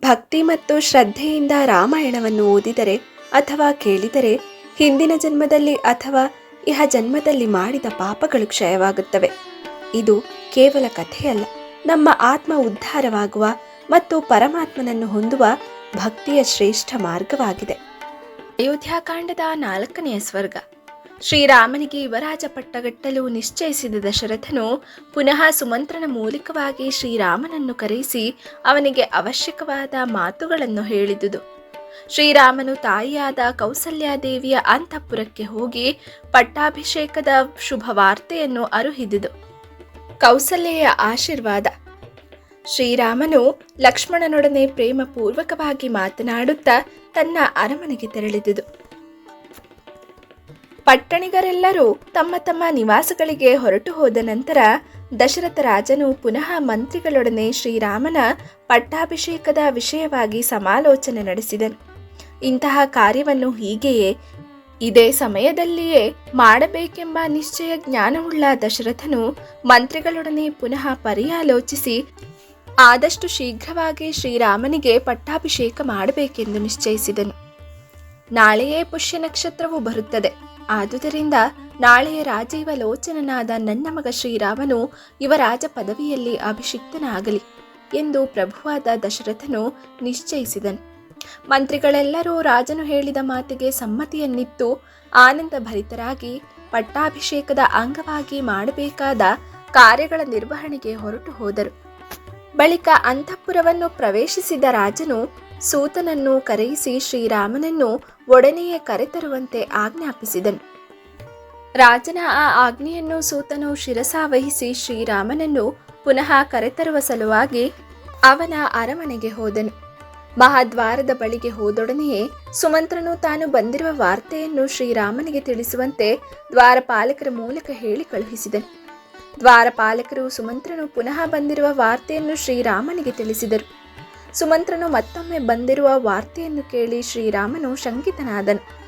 ಭಕ್ತಿ ಮತ್ತು ಶ್ರದ್ಧೆಯಿಂದ ರಾಮಾಯಣವನ್ನು ಓದಿದರೆ ಅಥವಾ ಕೇಳಿದರೆ ಹಿಂದಿನ ಜನ್ಮದಲ್ಲಿ ಅಥವಾ ಇಹ ಜನ್ಮದಲ್ಲಿ ಮಾಡಿದ ಪಾಪಗಳು ಕ್ಷಯವಾಗುತ್ತವೆ. ಇದು ಕೇವಲ ಕಥೆಯಲ್ಲ. ನಮ್ಮ ಆತ್ಮ ಉದ್ಧಾರವಾಗುವ ಮತ್ತು ಪರಮಾತ್ಮನನ್ನು ಹೊಂದುವ ಭಕ್ತಿಯ ಶ್ರೇಷ್ಠ ಮಾರ್ಗವಾಗಿದೆ. ಅಯೋಧ್ಯಾಕಾಂಡದ ನಾಲ್ಕನೆಯ ಸ್ವರ್ಗ. ಶ್ರೀರಾಮನಿಗೆ ಯುವರಾಜ ಪಟ್ಟಗಟ್ಟಲು ನಿಶ್ಚಯಿಸಿದ ದಶರಥನು ಪುನಃ ಸುಮಂತ್ರನ ಮೂಲಕವಾಗಿ ಶ್ರೀರಾಮನನ್ನು ಕರೆಯಿಸಿ ಅವನಿಗೆ ಅವಶ್ಯಕವಾದ ಮಾತುಗಳನ್ನು ಹೇಳಿದುದು. ಶ್ರೀರಾಮನು ತಾಯಿಯಾದ ಕೌಸಲ್ಯಾದೇವಿಯ ಅಂತಃಪುರಕ್ಕೆ ಹೋಗಿ ಪಟ್ಟಾಭಿಷೇಕದ ಶುಭ ವಾರ್ತೆಯನ್ನು ಅರುಹಿದುದು. ಕೌಸಲ್ಯೆಯ ಆಶೀರ್ವಾದ. ಶ್ರೀರಾಮನು ಲಕ್ಷ್ಮಣನೊಡನೆ ಪ್ರೇಮಪೂರ್ವಕವಾಗಿ ಮಾತನಾಡುತ್ತಾ ತನ್ನ ಅರಮನೆಗೆ ತೆರಳಿದುದು. ಪಟ್ಟಣಿಗರೆಲ್ಲರೂ ತಮ್ಮ ತಮ್ಮ ನಿವಾಸಗಳಿಗೆ ಹೊರಟು ಹೋದ ನಂತರ ದಶರಥ ರಾಜನು ಪುನಃ ಮಂತ್ರಿಗಳೊಡನೆ ಶ್ರೀರಾಮನ ಪಟ್ಟಾಭಿಷೇಕದ ವಿಷಯವಾಗಿ ಸಮಾಲೋಚನೆ ನಡೆಸಿದನು. ಇಂತಹ ಕಾರ್ಯವನ್ನು ಹೀಗೆಯೇ ಇದೇ ಸಮಯದಲ್ಲಿಯೇ ಮಾಡಬೇಕೆಂಬ ನಿಶ್ಚಯ ಜ್ಞಾನವುಳ್ಳ ದಶರಥನು ಮಂತ್ರಿಗಳೊಡನೆ ಪುನಃ ಪರ್ಯಾಲೋಚಿಸಿ ಆದಷ್ಟು ಶೀಘ್ರವಾಗಿ ಶ್ರೀರಾಮನಿಗೆ ಪಟ್ಟಾಭಿಷೇಕ ಮಾಡಬೇಕೆಂದು ನಿಶ್ಚಯಿಸಿದನು. ನಾಳೆಯೇ ಪುಷ್ಯ ನಕ್ಷತ್ರವು ಬರುತ್ತದೆ. ಆದುದರಿಂದ ನಾಳೆಯ ರಾಜೀವ ಲೋಚನನಾದ ನನ್ನ ಮಗ ಶ್ರೀರಾಮನು ಯುವರಾಜ ಪದವಿಯಲ್ಲಿ ಅಭಿಷಿಕ್ತನಾಗಲಿ ಎಂದು ಪ್ರಭುವಾದ ದಶರಥನು ನಿಶ್ಚಯಿಸಿದನು. ಮಂತ್ರಿಗಳೆಲ್ಲರೂ ರಾಜನು ಹೇಳಿದ ಮಾತಿಗೆ ಸಮ್ಮತಿಯನ್ನಿತ್ತು ಆನಂದ ಭರಿತರಾಗಿ ಪಟ್ಟಾಭಿಷೇಕದ ಅಂಗವಾಗಿ ಮಾಡಬೇಕಾದ ಕಾರ್ಯಗಳ ನಿರ್ವಹಣೆಗೆ ಹೊರಟು ಹೋದರು. ಬಳಿಕ ಅಂತಃಪುರವನ್ನು ಪ್ರವೇಶಿಸಿದ ರಾಜನು ಸೂತನನ್ನು ಕರೆಯಿಸಿ ಶ್ರೀರಾಮನನ್ನು ಒಡನೆಯೇ ಕರೆತರುವಂತೆ ಆಜ್ಞಾಪಿಸಿದನು. ರಾಜನ ಆ ಆಜ್ಞೆಯನ್ನು ಸೂತನು ಶಿರಸಾವಹಿಸಿ ಶ್ರೀರಾಮನನ್ನು ಪುನಃ ಕರೆತರುವ ಸಲುವಾಗಿ ಅವನ ಅರಮನೆಗೆ ಹೋದನು. ಮಹಾದ್ವಾರದ ಬಳಿಗೆ ಹೋದೊಡನೆಯೇ ಸುಮಂತ್ರನು ತಾನು ಬಂದಿರುವ ವಾರ್ತೆಯನ್ನು ಶ್ರೀರಾಮನಿಗೆ ತಿಳಿಸುವಂತೆ ದ್ವಾರಪಾಲಕರ ಮೂಲಕ ಹೇಳಿ ಕಳುಹಿಸಿದನು. ದ್ವಾರಪಾಲಕರು ಸುಮಂತ್ರನು ಪುನಃ ಬಂದಿರುವ ವಾರ್ತೆಯನ್ನು ಶ್ರೀರಾಮನಿಗೆ ತಿಳಿಸಿದರು. ಸುಮಂತ್ರನು ಮತ್ತೊಮ್ಮೆ ಬಂದಿರುವ ವಾರ್ತೆಯನ್ನು ಕೇಳಿ ಶ್ರೀರಾಮನು ಶಂಕಿತನಾದನು.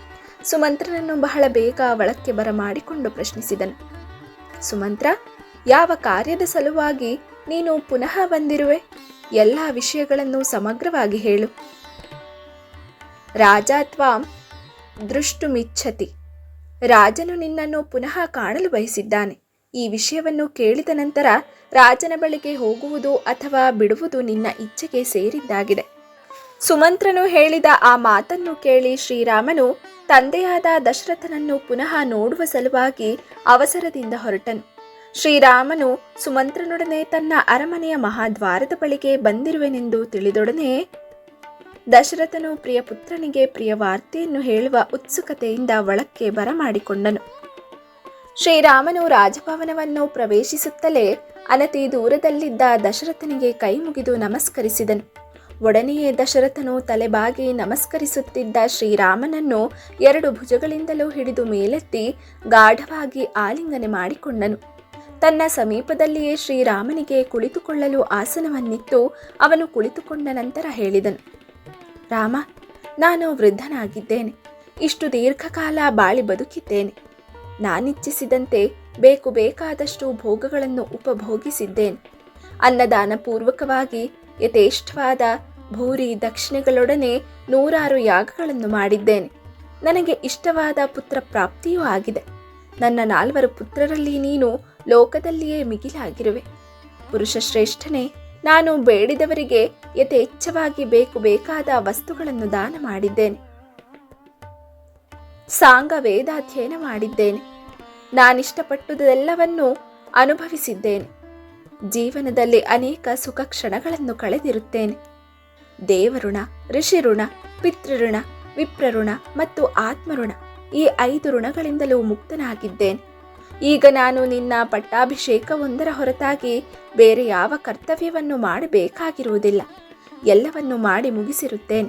ಸುಮಂತ್ರನನ್ನು ಬಹಳ ಬೇಗ ಒಳಕ್ಕೆ ಬರಮಾಡಿಕೊಂಡು ಪ್ರಶ್ನಿಸಿದನು. ಸುಮಂತ್ರ, ಯಾವ ಕಾರ್ಯದ ಸಲುವಾಗಿ ನೀನು ಪುನಃ ಬಂದಿರುವೆ? ಎಲ್ಲ ವಿಷಯಗಳನ್ನು ಸಮಗ್ರವಾಗಿ ಹೇಳು. ರಾಜ ತ್ವಾಂ ದೃಷ್ಟುಮಿಚ್ಛತಿ ರಾಜನು ನಿನ್ನನ್ನು ಪುನಃ ಕಾಣಲು ಬಯಸಿದ್ದಾನೆ. ಈ ವಿಷಯವನ್ನು ಕೇಳಿದ ನಂತರ ರಾಜನ ಬಳಿಗೆ ಹೋಗುವುದು ಅಥವಾ ಬಿಡುವುದು ನಿನ್ನ ಇಚ್ಛೆಗೆ ಸೇರಿದ್ದಾಗಿದೆ. ಸುಮಂತ್ರನು ಹೇಳಿದ ಆ ಮಾತನ್ನು ಕೇಳಿ ಶ್ರೀರಾಮನು ತಂದೆಯಾದ ದಶರಥನನ್ನು ಪುನಃ ನೋಡುವ ಸಲುವಾಗಿ ಅವಸರದಿಂದ ಹೊರಟನು. ಶ್ರೀರಾಮನು ಸುಮಂತ್ರನೊಡನೆ ತನ್ನ ಅರಮನೆಯ ಮಹಾದ್ವಾರದ ಬಳಿಗೆ ಬಂದಿರುವೆನೆಂದು ತಿಳಿದೊಡನೆ ದಶರಥನು ಪ್ರಿಯ ಪುತ್ರನಿಗೆ ಪ್ರಿಯ ವಾರ್ತೆಯನ್ನು ಹೇಳುವ ಉತ್ಸುಕತೆಯಿಂದ ಒಳಕ್ಕೆ ಬರಮಾಡಿಕೊಂಡನು. ಶ್ರೀರಾಮನು ರಾಜಭವನವನ್ನು ಪ್ರವೇಶಿಸುತ್ತಲೇ ಅನತಿ ದೂರದಲ್ಲಿದ್ದ ದಶರಥನಿಗೆ ಕೈ ಮುಗಿದು ನಮಸ್ಕರಿಸಿದನು. ಒಡನೆಯೇ ದಶರಥನು ತಲೆಬಾಗಿ ನಮಸ್ಕರಿಸುತ್ತಿದ್ದ ಶ್ರೀರಾಮನನ್ನು ಎರಡು ಭುಜಗಳಿಂದಲೂ ಹಿಡಿದು ಮೇಲೆತ್ತಿ ಗಾಢವಾಗಿ ಆಲಿಂಗನೆ ಮಾಡಿಕೊಂಡನು. ತನ್ನ ಸಮೀಪದಲ್ಲಿಯೇ ಶ್ರೀರಾಮನಿಗೆ ಕುಳಿತುಕೊಳ್ಳಲು ಆಸನವನ್ನಿತ್ತು. ಅವನು ಕುಳಿತುಕೊಂಡ ನಂತರ ಹೇಳಿದನು, ರಾಮ, ನಾನು ವೃದ್ಧನಾಗಿದ್ದೇನೆ. ಇಷ್ಟು ದೀರ್ಘಕಾಲ ಬಾಳಿ ಬದುಕಿದ್ದೇನೆ. ನಾನಿಚ್ಛಿಸಿದಂತೆ ಬೇಕು ಬೇಕಾದಷ್ಟು ಭೋಗಗಳನ್ನು ಉಪಭೋಗಿಸಿದ್ದೇನೆ. ಅನ್ನದಾನ ಪೂರ್ವಕವಾಗಿ ಯಥೇಷ್ಟವಾದ ಭೂರಿ ದಕ್ಷಿಣೆಗಳೊಡನೆ ನೂರಾರು ಯಾಗಗಳನ್ನು ಮಾಡಿದ್ದೇನೆ. ನನಗೆ ಇಷ್ಟವಾದ ಪುತ್ರ ಪ್ರಾಪ್ತಿಯೂ ಆಗಿದೆ. ನನ್ನ ನಾಲ್ವರು ಪುತ್ರರಲ್ಲಿ ನೀನು ಲೋಕದಲ್ಲಿಯೇ ಮಿಗಿಲಾಗಿರುವೆ. ಪುರುಷಶ್ರೇಷ್ಠನೇ ನಾನು ಬೇಡಿದವರಿಗೆ ಯಥೇಚ್ಛವಾಗಿ ಬೇಕು ಬೇಕಾದ ವಸ್ತುಗಳನ್ನು ದಾನ ಮಾಡಿದ್ದೇನೆ. ಸಾಂಗ ವೇದಾಧ್ಯಯನ ಮಾಡಿದ್ದೇನೆ. ನಾನಿಷ್ಟಪಟ್ಟುದೆಲ್ಲವನ್ನೂ ಅನುಭವಿಸಿದ್ದೇನೆ. ಜೀವನದಲ್ಲಿ ಅನೇಕ ಸುಖ ಕ್ಷಣಗಳನ್ನು ಕಳೆದಿರುತ್ತೇನೆ. ದೇವಋಣ, ಋಷಿಋಣ, ಪಿತೃಋಣ, ವಿಪ್ರಋಣ ಮತ್ತು ಆತ್ಮಋಣ ಈ ಐದು ಋಣಗಳಿಂದಲೂ ಮುಕ್ತನಾಗಿದ್ದೇನೆ. ಈಗ ನಾನು ನಿನ್ನ ಪಟ್ಟಾಭಿಷೇಕವೊಂದರ ಹೊರತಾಗಿ ಬೇರೆ ಯಾವ ಕರ್ತವ್ಯವನ್ನು ಮಾಡಬೇಕಾಗಿರುವುದಿಲ್ಲ. ಎಲ್ಲವನ್ನು ಮಾಡಿ ಮುಗಿಸಿರುತ್ತೇನೆ.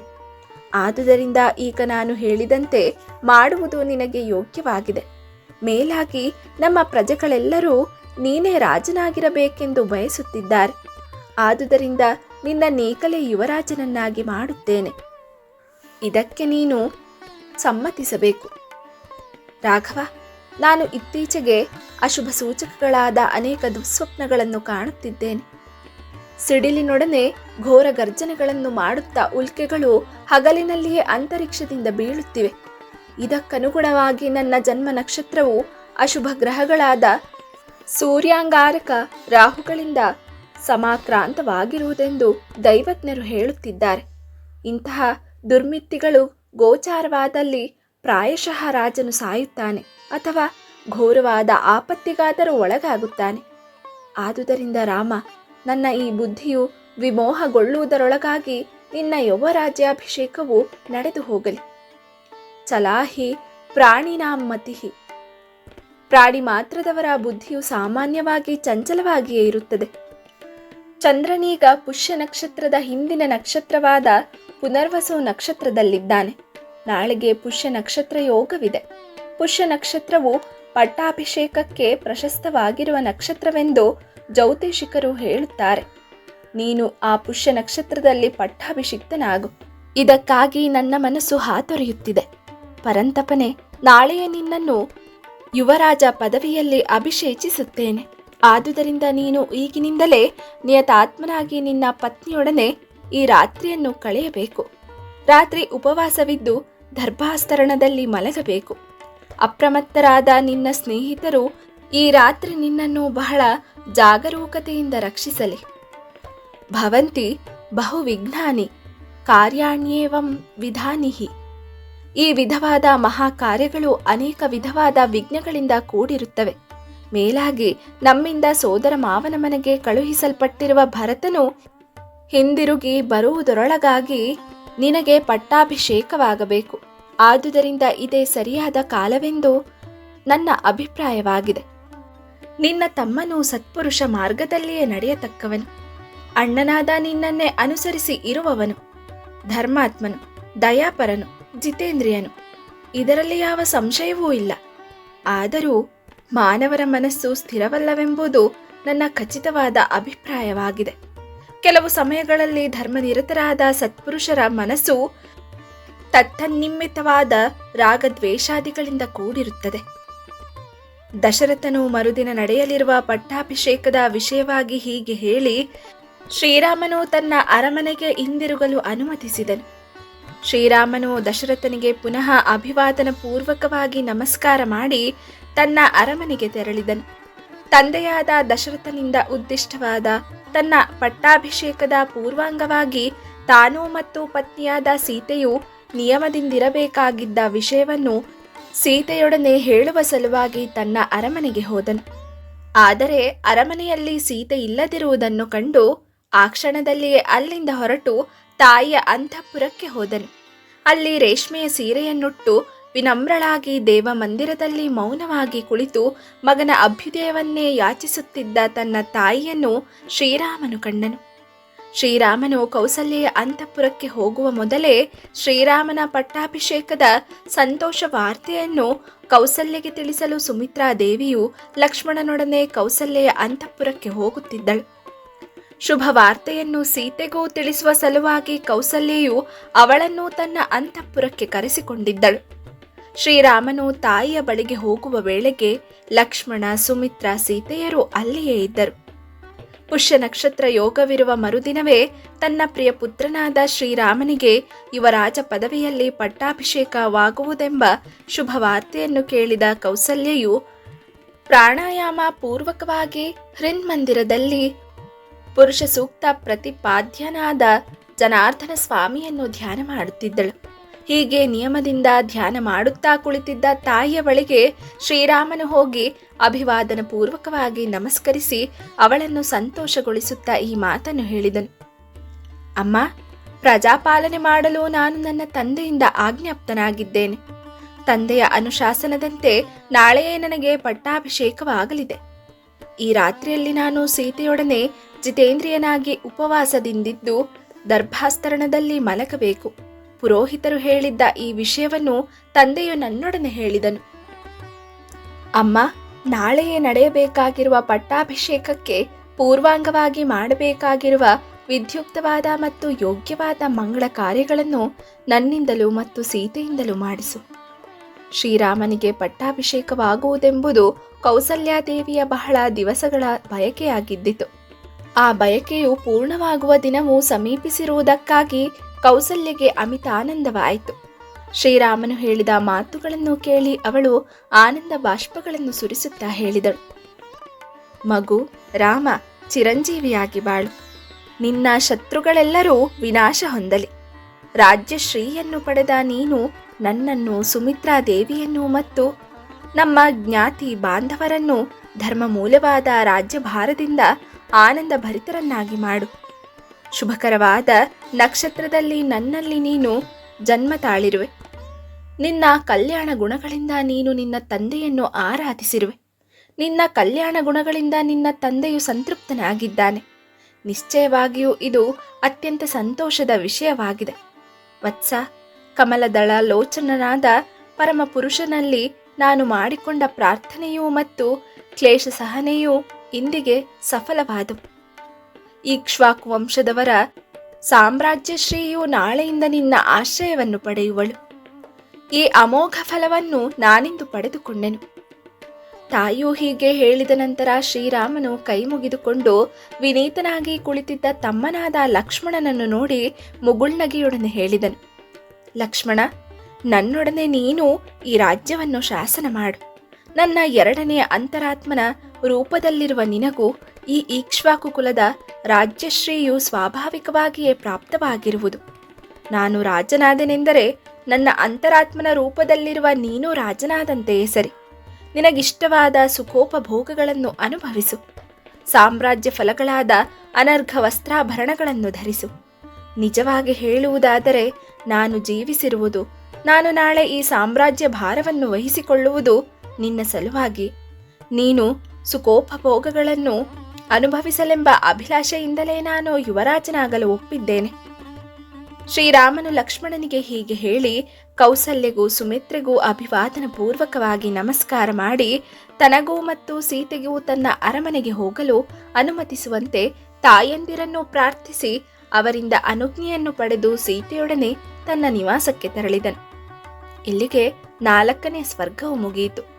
ಆದುದರಿಂದ ಈಗ ನಾನು ಹೇಳಿದಂತೆ ಮಾಡುವುದು ನಿನಗೆ ಯೋಗ್ಯವಾಗಿದೆ. ಮೇಲಾಗಿ ನಮ್ಮ ಪ್ರಜೆಗಳೆಲ್ಲರೂ ನೀನೇ ರಾಜನಾಗಿರಬೇಕೆಂದು ಬಯಸುತ್ತಿದ್ದಾರೆ. ಆದುದರಿಂದ ನಿನ್ನ ನೀಕಲೆ ಯುವರಾಜನನ್ನಾಗಿ ಮಾಡುತ್ತೇನೆ. ಇದಕ್ಕೆ ನೀನು ಸಮ್ಮತಿಸಬೇಕು. ರಾಘವ, ನಾನು ಇತ್ತೀಚೆಗೆ ಅಶುಭ ಸೂಚಕಗಳಾದ ಅನೇಕ ದುಸ್ವಪ್ನಗಳನ್ನು ಕಾಣುತ್ತಿದ್ದೇನೆ. ಸಿಡಿಲಿನೊಡನೆ ಘೋರ ಗರ್ಜನೆಗಳನ್ನು ಮಾಡುತ್ತಾ ಉಲ್ಕೆಗಳು ಹಗಲಿನಲ್ಲಿಯೇ ಅಂತರಿಕ್ಷದಿಂದ ಬೀಳುತ್ತಿವೆ. ಇದಕ್ಕನುಗುಣವಾಗಿ ನನ್ನ ಜನ್ಮ ನಕ್ಷತ್ರವು ಅಶುಭ ಗ್ರಹಗಳಾದ ಸೂರ್ಯಾಂಗಾರಕ ರಾಹುಗಳಿಂದ ಸಮಾಕ್ರಾಂತವಾಗಿರುವುದೆಂದು ದೈವಜ್ಞರು ಹೇಳುತ್ತಿದ್ದಾರೆ. ಇಂತಹ ದುರ್ಮಿತ್ತಿಗಳು ಗೋಚಾರವಾದಲ್ಲಿ ಪ್ರಾಯಶಃ ರಾಜನು ಸಾಯುತ್ತಾನೆ ಅಥವಾ ಘೋರವಾದ ಆಪತ್ತಿಗಾದರೂ ಒಳಗಾಗುತ್ತಾನೆ. ಆದುದರಿಂದ ರಾಮ, ನನ್ನ ಈ ಬುದ್ಧಿಯು ವಿಮೋಹಗೊಳ್ಳುವುದರೊಳಗಾಗಿ ನಿನ್ನ ಯೌವರಾಜ್ಯಾಭಿಷೇಕವು ನಡೆದು ಹೋಗಲಿ ಚಲಾಹಿ ಪ್ರಾಣಿನಾಮತಿಹಿ ಪ್ರಾಣಿ ಮಾತ್ರದವರ ಬುದ್ಧಿಯು ಸಾಮಾನ್ಯವಾಗಿ ಚಂಚಲವಾಗಿಯೇ ಇರುತ್ತದೆ. ಚಂದ್ರನೀಗ ಪುಷ್ಯ ನಕ್ಷತ್ರದ ಹಿಂದಿನ ನಕ್ಷತ್ರವಾದ ಪುನರ್ವಸು ನಕ್ಷತ್ರದಲ್ಲಿದ್ದಾನೆ. ನಾಳೆಗೆ ಪುಷ್ಯ ನಕ್ಷತ್ರ ಯೋಗವಿದೆ. ಪುಷ್ಯ ನಕ್ಷತ್ರವು ಪಟ್ಟಾಭಿಷೇಕಕ್ಕೆ ಪ್ರಶಸ್ತವಾಗಿರುವ ನಕ್ಷತ್ರವೆಂದು ಜ್ಯೋತಿಷಿಕರು ಹೇಳುತ್ತಾರೆ. ನೀನು ಆ ಪುಷ್ಯ ನಕ್ಷತ್ರದಲ್ಲಿ ಪಟ್ಟಾಭಿಷಿಕ್ತನಾಗು. ಇದಕ್ಕಾಗಿ ನನ್ನ ಮನಸ್ಸು ಹಾತೊರೆಯುತ್ತಿದೆ. ಪರಂತಪನೆ ನಾಳೆಯೇ ನಿನ್ನನ್ನು ಯುವರಾಜ ಪದವಿಯಲ್ಲಿ ಅಭಿಷೇಚಿಸುತ್ತೇನೆ. ಆದುದರಿಂದ ನೀನು ಈಗಿನಿಂದಲೇ ನಿಯತಾತ್ಮನಾಗಿ ನಿನ್ನ ಪತ್ನಿಯೊಡನೆ ಈ ರಾತ್ರಿಯನ್ನು ಕಳೆಯಬೇಕು. ರಾತ್ರಿ ಉಪವಾಸವಿದ್ದು ದರ್ಭಾಸ್ತರಣದಲ್ಲಿ ಮಲಗಬೇಕು. ಅಪ್ರಮತ್ತರಾದ ನಿನ್ನ ಸ್ನೇಹಿತರು ಈ ರಾತ್ರಿ ನಿನ್ನನ್ನು ಬಹಳ ಜಾಗರೂಕತೆಯಿಂದ ರಕ್ಷಿಸಲಿ. ಭವಂತಿ ಬಹುವಿಜ್ಞಾನಿ ಕಾರ್ಯಾಣ್ಯೇವಂ ವಿಧಾನಿಹಿ. ಈ ವಿಧವಾದ ಮಹಾಕಾರ್ಯಗಳು ಅನೇಕ ವಿಧವಾದ ವಿಘ್ನಗಳಿಂದ ಕೂಡಿರುತ್ತವೆ. ಮೇಲಾಗಿ ನಮ್ಮಿಂದ ಸೋದರ ಮಾವನ ಮನೆಗೆ ಕಳುಹಿಸಲ್ಪಟ್ಟಿರುವ ಭರತನು ಹಿಂದಿರುಗಿ ಬರುವುದರೊಳಗಾಗಿ ನಿನಗೆ ಪಟ್ಟಾಭಿಷೇಕವಾಗಬೇಕು. ಆದುದರಿಂದ ಇದೇ ಸರಿಯಾದ ಕಾಲವೆಂದು ನನ್ನ ಅಭಿಪ್ರಾಯವಾಗಿದೆ. ನಿನ್ನ ತಮ್ಮನು ಸತ್ಪುರುಷ ಮಾರ್ಗದಲ್ಲಿಯೇ ನಡೆಯತಕ್ಕವನು. ಅಣ್ಣನಾದ ನಿನ್ನನ್ನೇ ಅನುಸರಿಸಿ ಇರುವವನು. ಧರ್ಮಾತ್ಮನು, ದಯಾಪರನು. ಜಿತೇಂದ್ರಿಯನು. ಇದರಲ್ಲಿ ಯಾವ ಸಂಶಯವೂ ಇಲ್ಲ. ಆದರೂ ಮಾನವರ ಮನಸ್ಸು ಸ್ಥಿರವಲ್ಲವೆಂಬುದು ನನ್ನ ಖಚಿತವಾದ ಅಭಿಪ್ರಾಯವಾಗಿದೆ. ಕೆಲವು ಸಮಯಗಳಲ್ಲಿ ಧರ್ಮನಿರತರಾದ ಸತ್ಪುರುಷರ ಮನಸ್ಸು ತತ್ತನ್ನಿಮಿತ್ತವಾದ ರಾಗದ್ವೇಷಾದಿಗಳಿಂದ ಕೂಡಿರುತ್ತದೆ. ದಶರಥನು ಮರುದಿನ ನಡೆಯಲಿರುವ ಪಟ್ಟಾಭಿಷೇಕದ ವಿಷಯವಾಗಿ ಹೀಗೆ ಹೇಳಿ, ಶ್ರೀರಾಮನು ತನ್ನ ಅರಮನೆಗೆ ಹಿಂದಿರುಗಲು ಅನುಮತಿಸಿದನು. ಶ್ರೀರಾಮನು ದಶರಥನಿಗೆ ಪುನಃ ಅಭಿವಾದನ ಪೂರ್ವಕವಾಗಿ ನಮಸ್ಕಾರ ಮಾಡಿ ತನ್ನ ಅರಮನೆಗೆ ತೆರಳಿದನು. ತಂದೆಯಾದ ದಶರಥನಿಂದ ಉದ್ದಿಷ್ಟವಾದ ತನ್ನ ಪಟ್ಟಾಭಿಷೇಕದ ಪೂರ್ವಾಂಗವಾಗಿ ತಾನು ಮತ್ತು ಪತ್ನಿಯಾದ ಸೀತೆಯು ನಿಯಮದಿಂದಿರಬೇಕಾಗಿದ್ದ ವಿಷಯವನ್ನು ಸೀತೆಯೊಡನೆ ಹೇಳುವ ಸಲುವಾಗಿ ತನ್ನ ಅರಮನೆಗೆ ಹೋದನು. ಆದರೆ ಅರಮನೆಯಲ್ಲಿ ಸೀತೆ ಇಲ್ಲದಿರುವುದನ್ನು ಕಂಡು ಆ ಕ್ಷಣದಲ್ಲಿಯೇ ಅಲ್ಲಿಂದ ಹೊರಟು ತಾಯಿಯ ಅಂತಃಪುರಕ್ಕೆ ಹೋದನು. ಅಲ್ಲಿ ರೇಷ್ಮೆಯ ಸೀರೆಯನ್ನುಟ್ಟು ವಿನಮ್ರಳಾಗಿ ದೇವ ಮಂದಿರದಲ್ಲಿ ಮೌನವಾಗಿ ಕುಳಿತು ಮಗನ ಅಭ್ಯುದಯವನ್ನೇ ಯಾಚಿಸುತ್ತಿದ್ದ ತನ್ನ ತಾಯಿಯನ್ನು ಶ್ರೀರಾಮನು ಕಂಡನು. ಶ್ರೀರಾಮನು ಕೌಸಲ್ಯ ಅಂತಃಪುರಕ್ಕೆ ಹೋಗುವ ಮೊದಲೇ ಶ್ರೀರಾಮನ ಪಟ್ಟಾಭಿಷೇಕದ ಸಂತೋಷ ವಾರ್ತೆಯನ್ನು ಕೌಸಲ್ಯಗೆ ತಿಳಿಸಲು ಸುಮಿತ್ರಾ ದೇವಿಯು ಲಕ್ಷ್ಮಣನೊಡನೆ ಕೌಸಲ್ಯ ಅಂತಃಪುರಕ್ಕೆ ಹೋಗುತ್ತಿದ್ದಳು. ಶುಭ ವಾರ್ತೆಯನ್ನು ಸೀತೆಗೂ ತಿಳಿಸುವ ಸಲುವಾಗಿ ಕೌಸಲ್ಯೆಯು ಅವಳನ್ನು ತನ್ನ ಅಂತಃಪುರಕ್ಕೆ ಕರೆಸಿಕೊಂಡಿದ್ದಳು. ಶ್ರೀರಾಮನು ತಾಯಿಯ ಬಳಿಗೆ ಹೋಗುವ ವೇಳೆಗೆ ಲಕ್ಷ್ಮಣ, ಸುಮಿತ್ರ, ಸೀತೆಯರು ಅಲ್ಲಿಯೇ ಇದ್ದರು. ಪುಷ್ಯ ನಕ್ಷತ್ರ ಯೋಗವಿರುವ ಮರುದಿನವೇ ತನ್ನ ಪ್ರಿಯ ಪುತ್ರನಾದ ಶ್ರೀರಾಮನಿಗೆ ಯುವರಾಜ ಪದವಿಯಲ್ಲಿ ಪಟ್ಟಾಭಿಷೇಕವಾಗುವುದೆಂಬ ಶುಭ ವಾರ್ತೆಯನ್ನು ಕೇಳಿದ ಕೌಸಲ್ಯೆಯು ಪ್ರಾಣಾಯಾಮ ಪೂರ್ವಕವಾಗಿ ಹೃನ್ಮಂದಿರದಲ್ಲಿ ಪುರುಷ ಸೂಕ್ತ ಪ್ರತಿಪಾದ್ಯನಾದ ಜನಾರ್ದನ ಸ್ವಾಮಿಯನ್ನು ಧ್ಯಾನ ಮಾಡುತ್ತಿದ್ದಳು. ಹೀಗೆ ನಿಯಮದಿಂದ ಧ್ಯಾನ ಮಾಡುತ್ತಾ ಕುಳಿತಿದ್ದ ತಾಯಿಯ ಬಳಿಗೆ ಶ್ರೀರಾಮನು ಹೋಗಿ ಅಭಿವಾದನ ಪೂರ್ವಕವಾಗಿ ನಮಸ್ಕರಿಸಿ ಅವಳನ್ನು ಸಂತೋಷಗೊಳಿಸುತ್ತಾ ಈ ಮಾತನ್ನು ಹೇಳಿದನು. ಅಮ್ಮ, ಪ್ರಜಾಪಾಲನೆ ಮಾಡಲು ನಾನು ನನ್ನ ತಂದೆಯಿಂದ ಆಜ್ಞಾಪ್ತನಾಗಿದ್ದೇನೆ. ತಂದೆಯ ಅನುಶಾಸನದಂತೆ ನಾಳೆಯೇ ನನಗೆ ಪಟ್ಟಾಭಿಷೇಕವಾಗಲಿದೆ. ಈ ರಾತ್ರಿಯಲ್ಲಿ ನಾನು ಸೀತೆಯೊಡನೆ ಜಿತೇಂದ್ರಿಯನಾಗಿ ಉಪವಾಸದಿಂದಿದ್ದು ದರ್ಭಾಸ್ತರಣದಲ್ಲಿ ಮಲಗಬೇಕು. ಪುರೋಹಿತರು ಹೇಳಿದ್ದ ಈ ವಿಷಯವನ್ನು ತಂದೆಯು ನನ್ನೊಡನೆ ಹೇಳಿದನು. ಅಮ್ಮ, ನಾಳೆಯೇ ನಡೆಯಬೇಕಾಗಿರುವ ಪಟ್ಟಾಭಿಷೇಕಕ್ಕೆ ಪೂರ್ವಾಂಗವಾಗಿ ಮಾಡಬೇಕಾಗಿರುವ ವಿದ್ಯುಕ್ತವಾದ ಮತ್ತು ಯೋಗ್ಯವಾದ ಮಂಗಳ ಕಾರ್ಯಗಳನ್ನು ನನ್ನಿಂದಲೂ ಮತ್ತು ಸೀತೆಯಿಂದಲೂ ಮಾಡಿಸು. ಶ್ರೀರಾಮನಿಗೆ ಪಟ್ಟಾಭಿಷೇಕವಾಗುವುದೆಂಬುದು ಕೌಸಲ್ಯಾದೇವಿಯ ಬಹಳ ದಿವಸಗಳ ಬಯಕೆಯಾಗಿದ್ದಿತು. ಆ ಬಯಕೆಯು ಪೂರ್ಣವಾಗುವ ದಿನವು ಸಮೀಪಿಸಿರುವುದಕ್ಕಾಗಿ ಕೌಸಲ್ಯಗೆ ಅಮಿತ ಆನಂದವಾಯಿತು ಶ್ರೀರಾಮನು ಹೇಳಿದ ಮಾತುಗಳನ್ನು ಕೇಳಿ ಅವಳು ಆನಂದ ಬಾಷ್ಪಗಳನ್ನು ಸುರಿಸುತ್ತಾ ಹೇಳಿದಳು. ಮಗು, ರಾಮ, ಚಿರಂಜೀವಿಯಾಗಿ ಬಾಳು. ನಿನ್ನ ಶತ್ರುಗಳೆಲ್ಲರೂ ವಿನಾಶ ಹೊಂದಲಿ. ರಾಜ್ಯಶ್ರೀಯನ್ನು ಪಡೆದ ನೀನು ನನ್ನನ್ನು ಸುಮಿತ್ರಾ ದೇವಿಯನ್ನು ಮತ್ತು ನಮ್ಮ ಜ್ಞಾತಿ ಬಾಂಧವರನ್ನು ಧರ್ಮ ಮೂಲವಾದ ರಾಜ್ಯಭಾರದಿಂದ ಆನಂದ ಭರಿತರನ್ನಾಗಿ ಮಾಡು. ಶುಭಕರವಾದ ನಕ್ಷತ್ರದಲ್ಲಿ ನನ್ನಲ್ಲಿ ನೀನು ಜನ್ಮ ತಾಳಿರುವೆ. ನಿನ್ನ ಕಲ್ಯಾಣ ಗುಣಗಳಿಂದ ನೀನು ನಿನ್ನ ತಂದೆಯನ್ನು ಆರಾಧಿಸಿರುವೆ. ನಿನ್ನ ಕಲ್ಯಾಣ ಗುಣಗಳಿಂದ ನಿನ್ನ ತಂದೆಯು ಸಂತೃಪ್ತನಾಗಿದ್ದಾನೆ. ನಿಶ್ಚಯವಾಗಿಯೂ ಇದು ಅತ್ಯಂತ ಸಂತೋಷದ ವಿಷಯವಾಗಿದೆ. ವತ್ಸ, ಕಮಲದಳ ಲೋಚನನಾದ ಪರಮ ಪುರುಷನಲ್ಲಿ ನಾನು ಮಾಡಿಕೊಂಡ ಪ್ರಾರ್ಥನೆಯೂ ಮತ್ತು ಕ್ಲೇಶ ಸಹನೆಯೂ ಇಂದಿಗೆ ಸಫಲವಾದವು ಈಕ್ಷ್ವಾಕು ವಂಶದವರ ಸಾಮ್ರಾಜ್ಯಶ್ರೀಯು ನಾಳೆಯಿಂದ ನಿನ್ನ ಆಶ್ರಯವನ್ನು ಪಡೆಯುವಳು. ಈ ಅಮೋಘ ಫಲವನ್ನು ನಾನಿಂದು ಪಡೆದುಕೊಂಡೆನು. ತಾಯಿಯೂ ಹೀಗೆ ಹೇಳಿದ ನಂತರ ಶ್ರೀರಾಮನು ಕೈ ಮುಗಿದುಕೊಂಡು ವಿನೀತನಾಗಿ ಕುಳಿತಿದ್ದ ತಮ್ಮನಾದ ಲಕ್ಷ್ಮಣನನ್ನು ನೋಡಿ ಮುಗುಳ್ನಗೆಯೊಡನೆ ಹೇಳಿದನು. ಲಕ್ಷ್ಮಣ ನನ್ನೊಡನೆ ನೀನು ಈ ರಾಜ್ಯವನ್ನು ಶಾಸನ ಮಾಡು. ನನ್ನ ಎರಡನೆಯ ಅಂತರಾತ್ಮನ ರೂಪದಲ್ಲಿರುವ ನಿನಗೂ ಈ ಈಕ್ಷ್ವಾಕು ಕುಲದ ರಾಜ್ಯಶ್ರೀಯು ಸ್ವಾಭಾವಿಕವಾಗಿಯೇ ಪ್ರಾಪ್ತವಾಗಿರುವುದು. ನಾನು ರಾಜನಾದನೆಂದರೆ ನನ್ನ ಅಂತರಾತ್ಮನ ರೂಪದಲ್ಲಿರುವ ನೀನು ರಾಜನಾದಂತೆಯೇ ಸರಿ. ನಿನಗಿಷ್ಟವಾದ ಸುಖೋಪಭೋಗಗಳನ್ನು ಅನುಭವಿಸು. ಸಾಮ್ರಾಜ್ಯ ಫಲಗಳಾದ ಅನರ್ಘ ವಸ್ತ್ರಾಭರಣಗಳನ್ನು ಧರಿಸು. ನಿಜವಾಗಿ ಹೇಳುವುದಾದರೆ ನಾನು ಜೀವಿಸಿರುವುದು ನಾನು ನಾಳೆ ಈ ಸಾಮ್ರಾಜ್ಯ ಭಾರವನ್ನು ವಹಿಸಿಕೊಳ್ಳುವುದು ನಿನ್ನ ಸಲುವಾಗಿ. ನೀನು ಸುಖೋಪಭೋಗಗಳನ್ನು ಅನುಭವಿಸಲೆಂಬ ಅಭಿಲಾಷೆಯಿಂದಲೇ ನಾನು ಯುವರಾಜನಾಗಲು ಒಪ್ಪಿದ್ದೇನೆ. ಶ್ರೀರಾಮನು ಲಕ್ಷ್ಮಣನಿಗೆ ಹೀಗೆ ಹೇಳಿ ಕೌಸಲ್ಯಗೂ ಸುಮಿತ್ರೆಗೂ ಅಭಿವಾದನ ಪೂರ್ವಕವಾಗಿ ನಮಸ್ಕಾರ ಮಾಡಿ ತನಗೂ ಮತ್ತು ಸೀತೆಗೂ ತನ್ನ ಅರಮನೆಗೆ ಹೋಗಲು ಅನುಮತಿಸುವಂತೆ ತಾಯಂದಿರನ್ನು ಪ್ರಾರ್ಥಿಸಿ ಅವರಿಂದ ಅನುಜ್ಞೆಯನ್ನು ಪಡೆದು ಸೀತೆಯೊಡನೆ ತನ್ನ ನಿವಾಸಕ್ಕೆ ತೆರಳಿದನು. ಇಲ್ಲಿಗೆ ನಾಲ್ಕನೇ ಸ್ವರ್ಗವು ಮುಗಿಯಿತು.